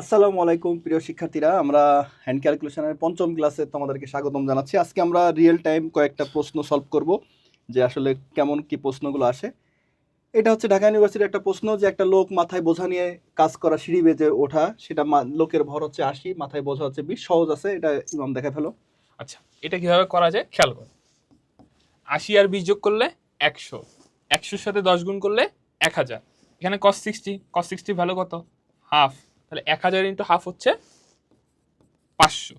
আসসালামু আলাইকুম, প্রিয় শিক্ষার্থীরা। আমরা হ্যান্ড ক্যালকুলেশনের পঞ্চম ক্লাসে তোমাদেরকে স্বাগতম জানাচ্ছি। আজকে আমরা রিয়েল টাইম কয়েকটা প্রশ্ন সলভ করব, যে আসলে কেমন কি প্রশ্নগুলো আসে। এটা হচ্ছে ঢাকা ইউনিভার্সিটির একটা প্রশ্ন, যে একটা লোক মাথায় বোঝা নিয়ে কাজ করা সিঁড়ি বেজে ওঠা, সেটা লোকের ভর হচ্ছে আশি, মাথায় বোঝা হচ্ছে বিশ, সহজ আছে, এটা ইমাম দেখা ফেলো। আচ্ছা এটা কীভাবে করা যায়? খেয়াল করো। আশি আর বিশ যোগ করলে একশো। একশোর সাথে দশ গুণ করলে এক হাজার। এখানে cos sixty cos sixty value কত? হাফ তাহলে এক হাজার ইন্টু হাফ হচ্ছে পাঁচশো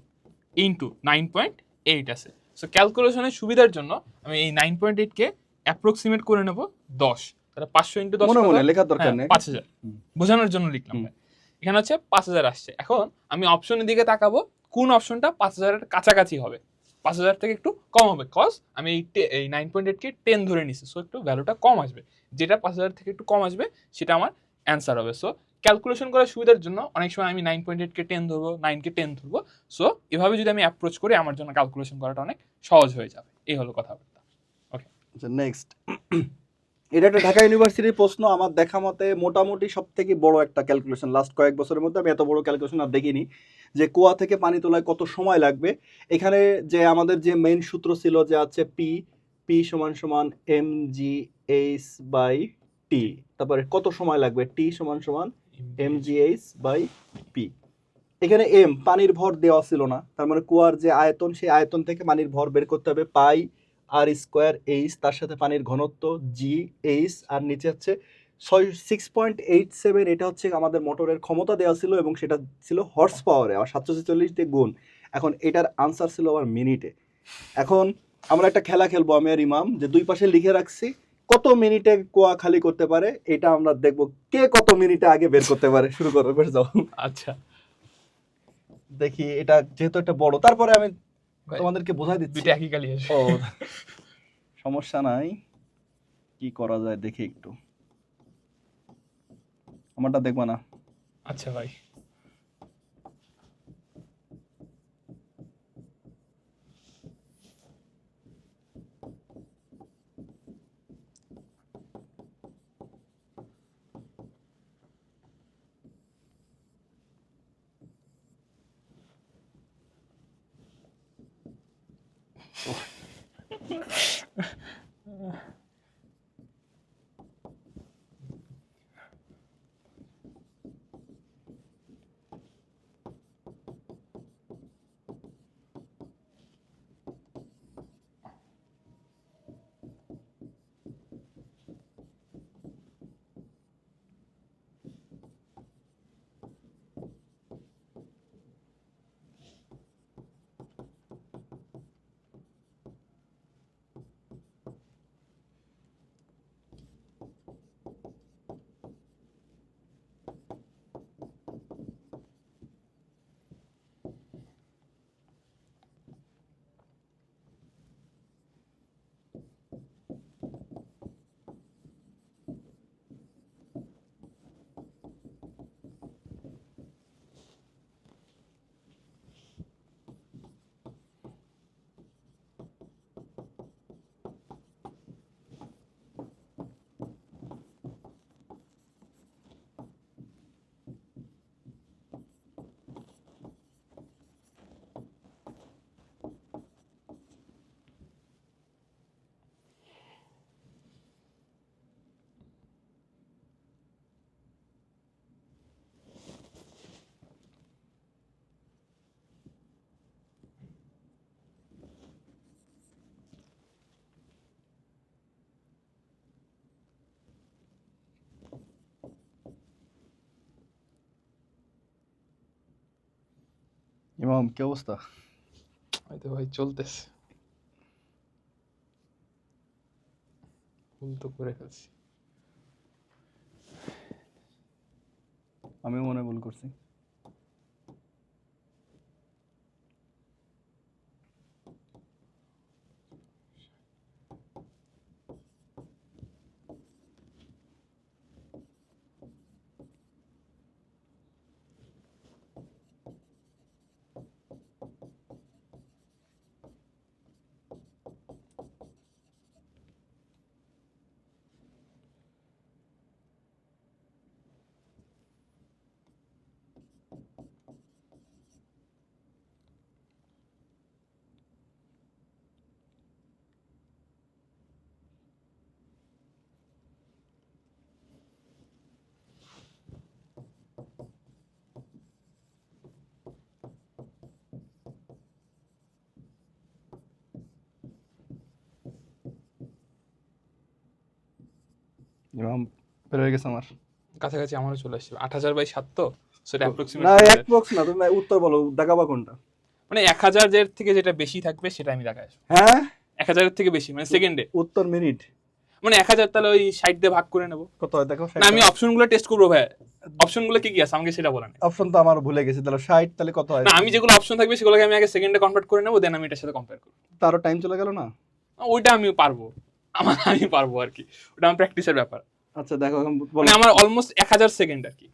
ইন্টু নাইন পয়েন্ট এইট আছে। সো ক্যালকুলেশনের সুবিধার জন্য আমি এই নাইন পয়েন্ট এইটকে অ্যাপ্রক্সিমেট করে নেব দশ। তাহলে পাঁচশো ইন্টু দশ লেখার দরকার হ্যাঁ, নেই। পাঁচ হাজার। বোঝানোর জন্য লিখলাম এখানে হচ্ছে পাঁচ হাজার আসছে। এখন আমি অপশনের দিকে তাকাবো কোন অপশনটা পাঁচ হাজারের কাছাকাছি হবে? পাঁচ হাজার থেকে একটু কম হবে কজ আমি এই এই নাইন পয়েন্ট এইটকে টেন ধরে নিছি। সো একটু ভ্যালুটা কম আসবে। যেটা পাঁচ হাজার থেকে একটু কম আসবে সেটা আমার অ্যান্সার হবে। সো ক্যালকুলেশন করার সুবিধার জন্য অনেক সময় আমি নাইন পয়েন্ট এইটকে টেন ধরবো নাইনকে টেন ধরবো। সো এভাবে যদি আমি অ্যাপ্রোচ করি, আমার জন্য ক্যালকুলেশন করাটা অনেক সহজ হয়ে যাবে। এই হলো কথাবার্তা। আচ্ছা নেক্সট এটা একটা ঢাকা ইউনিভার্সিটির প্রশ্ন। আমার দেখা মতে মোটামুটি সব থেকে বড় একটা ক্যালকুলেশন লাস্ট কয়েক বছরের মধ্যে আমি এত বড় ক্যালকুলেশন আর দেখিনি। যে কুয়া থেকে পানি তোলায় কত সময় লাগবে? এখানে যে আমাদের যে মেইন সূত্র ছিল যে আছে পি পি সমান সমান M G H by T তারপরে কত সময় লাগবে? টি সমান সমান M G H by P এখানে এম পানির ভর দেওয়া ছিল না। তার মানে কুয়ার যে আয়তন, সেই আয়তন থেকে পানির ভর বের করতে হবে পাই আর স্কোয়ার এইচ, তার সাথে পানির ঘনত্ব জি এইচ আর নিচে হচ্ছে ছয় সিক্স পয়েন্ট এইট সেভেন এটা হচ্ছে আমাদের মোটরের ক্ষমতা দেওয়া ছিল এবং সেটা ছিল হর্স পাওয়ারে আর সাতশো ছেচল্লিশ দিয়ে গুণ। এখন এটার আনসার ছিল আবার মিনিটে এখন আমরা একটা খেলা খেলব, আমি আর ইমাম, যে দুই পাশে লিখে রাখছি কত মিনিটে কুয়া খালি করতে পারে এটা আমরা দেখব কে কত মিনিটে আগে বের করতে পারে। শুরু করো করে যাও। আচ্ছা। দেখি এটা যেহেতু একটা বড় তারপরে আমি তোমাদেরকে বোঝাই দিচ্ছি। দুইটা একই আসবে ও সমস্যা নাই। কি করা যায় দেখি একটু। আমারটা দেখবা না। আচ্ছা ভাই। ইমাম কি অবস্থা হয়তো ভাই চলতেছে ভুল তো করে ফেলছি আমিও মনে ভুল করছি বের হয়ে গেছে আমার। কাছাকাছি আমারও চলে আসছে আট হাজার বাই সাত তো? সেটা অ্যাপ্রক্সিমেট এক বক্স না তুমি উত্তর বলো দেখাবা কোনটা? মানে এক হাজারের থেকে যেটা বেশি থাকবে সেটা আমি দেখাই হ্যাঁ? এক হাজারের থেকে বেশি মানে সেকেন্ডে উত্তর মিনিট। মানে এক হাজার তাহলে ওই ষাট দিয়ে ভাগ করে নেব। কত? হয় দেখো না আমি অপশনগুলো টেস্ট করব ভাই। অপশনগুলো কি কি আছে? আমাকে সেটা বলেন অপশন তো আমার ভুলে গেছি তাহলে ষাট তাহলে কত হয়? না আমি যেগুলো অপশন থাকবে সেগুলোকে আমি আগে সেকেন্ডে কনভার্ট করে নেব দেন আমি এটার সাথে কম্পেয়ার করব। তারও টাইম চলে গেল না? ওইটা আমি পারব। আমার আমি পারব আর কি। ওটা আমার প্র্যাকটিসের ব্যাপার। আচ্ছা দেখো এখন মানে আমার অলমোস্ট এক হাজার সেকেন্ড আর কি।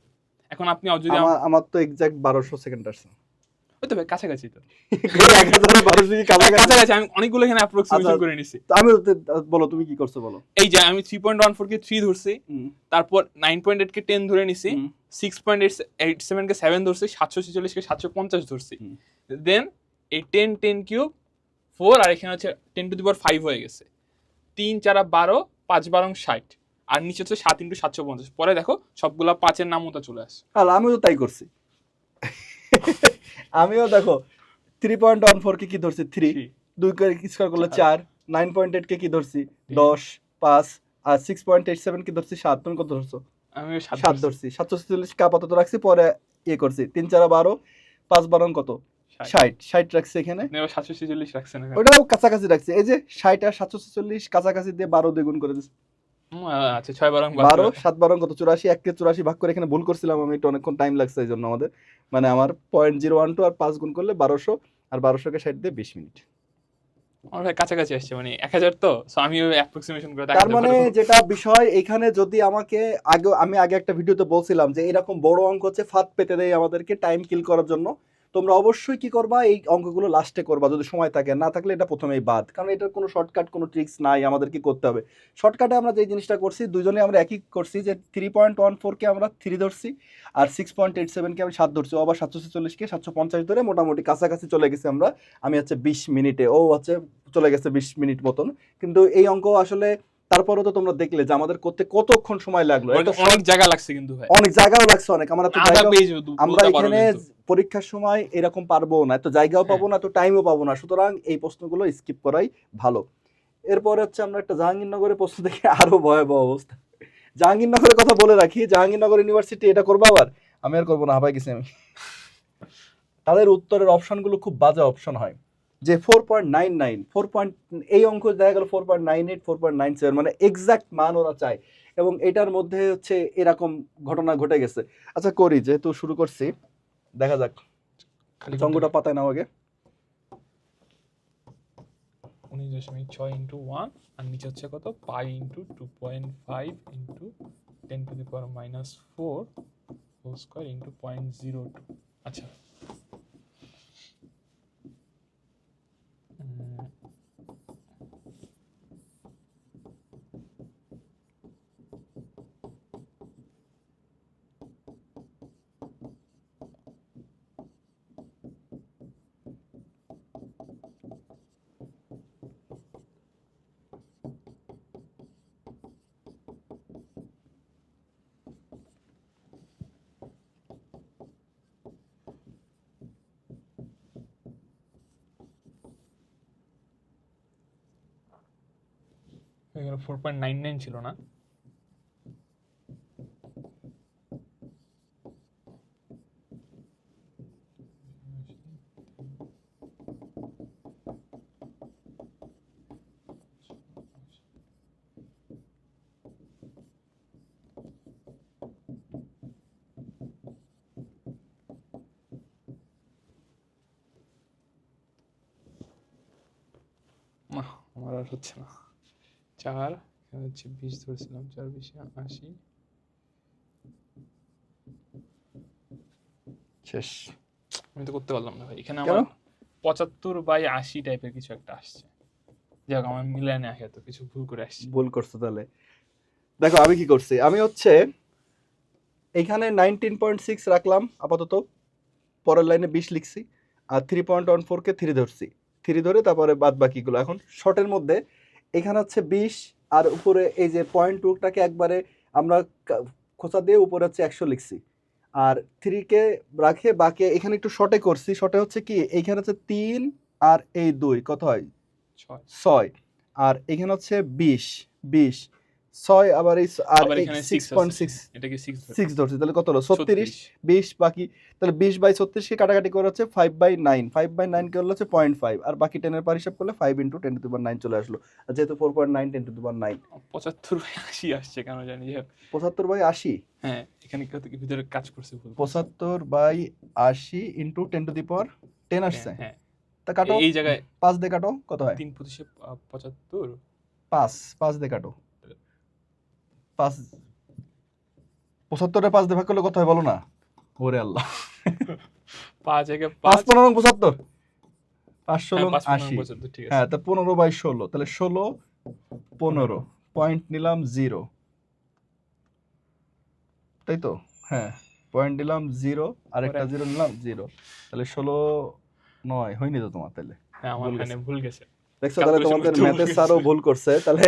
এখন আপনি যদি আমার আমার তো এক্সাক্ট বারোশো সেকেন্ড আসছে। ওই তো ভাই কাছাকাছি তো। কাছাকাছি? কাছাকাছি আমি অনেকগুলো এখানে অ্যাপ্রক্সিমেশন আচ্ছা। করে নিছি। তো আমি বলো তুমি কি করছ বলো? এই যে আমি থ্রি পয়েন্ট ওয়ান ফোর কে থ্রি ধরছি তারপর নাইন পয়েন্ট এইট কে টেন ধরে নিছি six point eight eight seven কে সেভেন ধরছি সাতশো ছেচল্লিশ কে সাতশো পঞ্চাশ ধরছি। দেন এই টেন টেন কিউব ফোর আর এখানে হচ্ছে ten to the power five হয়ে গেছে। তিন চারা বারো পাঁচ বারং ষাট। আর নিচে হচ্ছে সাত ইন্টু সাতশো পঞ্চাশ। পরে দেখো সবগুলা পাঁচের নাম মতো চলে আসে। আর আমিও তাই করছি। আমিও দেখো থ্রি পয়েন্ট ওয়ান ফোর কে কি ধরছি? থ্রি দুই করে স্কোয়ার করলে? চার। নাইন পয়েন্ট এইট কে কি ধরছি? দশ পাঁচ। আর সিক্স পয়েন্ট এইট সেভেন কি ধরছি? সাত। তুমি কত ধরছো? আমি সাত। ধরছি। সাতশো ছেচল্লিশ কে আপাতত রাখছি পরে ইয়ে করছি। তিন চারা বারো পাঁচ বারো কত? ষাট। ষাট রাখছি এখানে? সাতশো ছেচল্লিশ রাখছে না ওটাও কাছাকাছি রাখছি। এই যে ষাট আর সাতশো ছেচল্লিশ কাছাকাছি দিয়ে বারো করে দিচ্ছি আচ্ছা ছয় বারং বারো সাত বারো কত? চুরাশি চুরাশি ভাগ করে এখানে ভুল করছিলাম আমি একটু অনেকক্ষণ টাইম লাগছে এই জন্য আমাদের। মানে আমার পয়েন্ট জিরো ওয়ান টু আর পাঁচ গুণ করলে বারোশো আর বারোশোকে ষাট দিয়ে বিশ মিনিট। আমার ভাই কাছাকাছি আসছে মানে এক হাজার তো আমি অ্যাপ্রক্সিমেশন করে তার মানে যেটা বিষয় এখানে যদি আমাকে আগে আমি আগে একটা ভিডিওতে বলছিলাম যে এরকম বড় অঙ্ক হচ্ছে ফাঁদ পেতে দেয় আমাদেরকে টাইম কিল করার জন্য। তোমরা অবশ্যই কি করবা? এই অঙ্কগুলো লাস্টে করবা যদি সময় থাকে। না থাকলে এটা প্রথমেই বাদ। কারণ এটার কোনো শর্টকাট কোনো ট্রিক্স নাই। আমাদের কি করতে হবে। শর্টকাটে আমরা যে জিনিসটা করছি দুজনে আমরা একই করছি যে থ্রি পয়েন্ট ওয়ান ফোরকে আমরা থ্রি ধরছি আর সিক্স পয়েন্ট এইট সেভেনকে আমি সাত ধরছি। আবার সাতশো ছেচল্লিশকে সাতশো পঞ্চাশ ধরে মোটামুটি কাছাকাছি চলে গেছি আমরা। আমি হচ্ছে বিশ মিনিটে। ও হচ্ছে চলে গেছে বিশ মিনিট মতন। কিন্তু এই অঙ্ক আসলে তারপরেও তো তোমরা দেখলে যে আমাদের করতে কতক্ষণ সময় লাগল। অনেক জায়গা লাগছে কিন্তু ভাই। অনেক জায়গাও লাগছে অনেক। আমরা তো আমরা এখানে পরীক্ষার সময় এরকম পারব না। এত জায়গাও পাবো না এত টাইমও পাবো না। সুতরাং এই প্রশ্নগুলো স্কিপ করাই ভালো। এরপরে হচ্ছে আমরা একটা জাহাঙ্গীরনগরের প্রশ্ন দেখে আরও ভয়াবহ অবস্থা। জাহাঙ্গীরনগরের কথা বলে রাখি জাহাঙ্গীরনগর ইউনিভার্সিটি এটা করব আবার? আমি আর করব না হাবাই গেছি আমি। তাদের উত্তরের অপশনগুলো খুব বাজে অপশন হয়। যে four point nine nine four point এই অঙ্ক দেখা গেল four point nine eight four point nine seven মানে এক্সাক্ট মান ওরা চায়। এবং এটার মধ্যে হচ্ছে এরকম ঘটনা ঘটে গেছে। আচ্ছা করি যেহেতু শুরু করছি দেখা যাক। চঙ্গটা পাতায় নাও আগে। উনিশ দশমিক ছয় ইন্টু ওয়ান আর নিচে হচ্ছে কত? Pi into two point five into ten to the power minus four whole square into point zero two. আচ্ছা এখানে ফোর পয়েন্ট নাইন নাইন ছিল না। না আমার আর হচ্ছে না। চার এখানে হচ্ছে বিশ ধরেছিলাম চার বিশে আশি। শেষ। আমি তো করতে পারলাম না ভাই। এখানে আমার পঁচাত্তর বাই আশি টাইপের কিছু একটা আসছে। যাক আমার মিলায় না তো কিছু ভুল করে আসছি। ভুল করছ তাহলে। দেখো আমি কি করছি? আমি হচ্ছে এখানে নাইনটিন পয়েন্ট সিক্স রাখলাম আপাতত। পরের লাইনে বিশ লিখছি আর থ্রি পয়েন্ট ওয়ান ফোরকে থ্রি ধরছি। থ্রি ধরে তারপরে বাদ বাকিগুলো এখন শর্টের মধ্যে এখানে হচ্ছে বিশ আর উপরে এই যে পয়েন্ট টুকটাকে একবারে আমরা খোঁচা দিয়ে উপরে হচ্ছে একশো লিখছি। আর থ্রিকে রাখে বাকি এখানে একটু শর্টে করছি। শর্টে হচ্ছে কি এইখানে হচ্ছে তিন আর এই দুই কত হয়? ছয়। ছয়। আর এখানে হচ্ছে বিশ বিশ। ছয় আবার এই আর সিক্স পয়েন্ট সিক্স এটা কি সিক্স ধরছি? তাহলে কত হলো? ছত্রিশ বিশ বাকি তাহলে বিশ বাই ছত্রিশকে কাটাকাটি করে হচ্ছে five by nine five by nine কে হচ্ছে পয়েন্ট ফাইভ আর বাকি টেনের পার হিসাব করলে ফাইভ ইন্টু টেন টু দুবার নাইন চলে আসলো। আর যেহেতু four point nine ten to দুবার নাইন 75 বাই 80 আসছে কেন জানি পঁচাত্তর বাই আশি? হ্যাঁ এখানে কত ভিতরে কাজ করছে পঁচাত্তর বাই আশি into ten to the power ten আসছে। হ্যাঁ। তা কাটো। এই জায়গায় পাঁচ দিয়ে কাটো কত হয়? 3 পঁচিশে 75 পাঁচ পাঁচ দিয়ে কাটো। পাঁচ পঁচাত্তরে পাঁচ দিয়ে ভাগ করলে কত হয় বলো না? ওরে আল্লাহ। 5 একে পাঁচ পনেরো পঁচাত্তর। পাঁচ ষোলো হ্যাঁ, আশি পনেরো 75 ঠিক আছে। হ্যাঁ তা পনেরো বাই ষোলো তাহলে ষোলো পনেরো। পয়েন্ট নিলাম জিরো। তাই তো? হ্যাঁ পয়েন্ট নিলাম জিরো আর একটা জিরো নিলাম জিরো। তাহলে ষোলো নয় হয়নি তো তোমার তাহলে? হ্যাঁ ভুল গেছে। দেখছ তাহলে তোমাদের ম্যাথের স্যারও ভুল করছে। তাহলে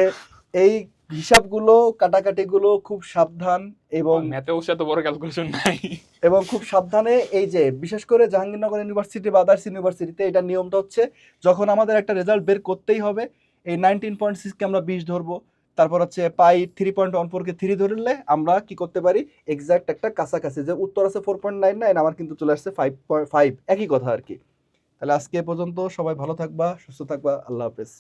এই হিসাবগুলো কাটাকাটিগুলো খুব সাবধান এবং ম্যাথে অবশ্য এত বড় ক্যালকুলেশন নাই। এবং খুব সাবধানে এই যে বিশেষ করে জাহাঙ্গীরনগর ইউনিভার্সিটি বা আদার্স ইউনিভার্সিটিতে এটা নিয়মটা হচ্ছে যখন আমাদের একটা রেজাল্ট বের করতেই হবে এই নাইনটিন পয়েন্ট সিক্সকে আমরা বিশ ধরবো তারপর হচ্ছে পাই থ্রি পয়েন্ট ওয়ান ফোরকে থ্রি ধরলে আমরা কি করতে পারি? এক্সাক্ট একটা কাছাকাছি যে উত্তর আছে ফোর পয়েন্ট নাইন নাইন আমার কিন্তু চলে আসছে ফাইভ পয়েন্ট ফাইভ একই কথা আর কি। তাহলে আজকে পর্যন্ত সবাই ভালো থাকবা সুস্থ থাকবা আল্লাহ হাফেজ।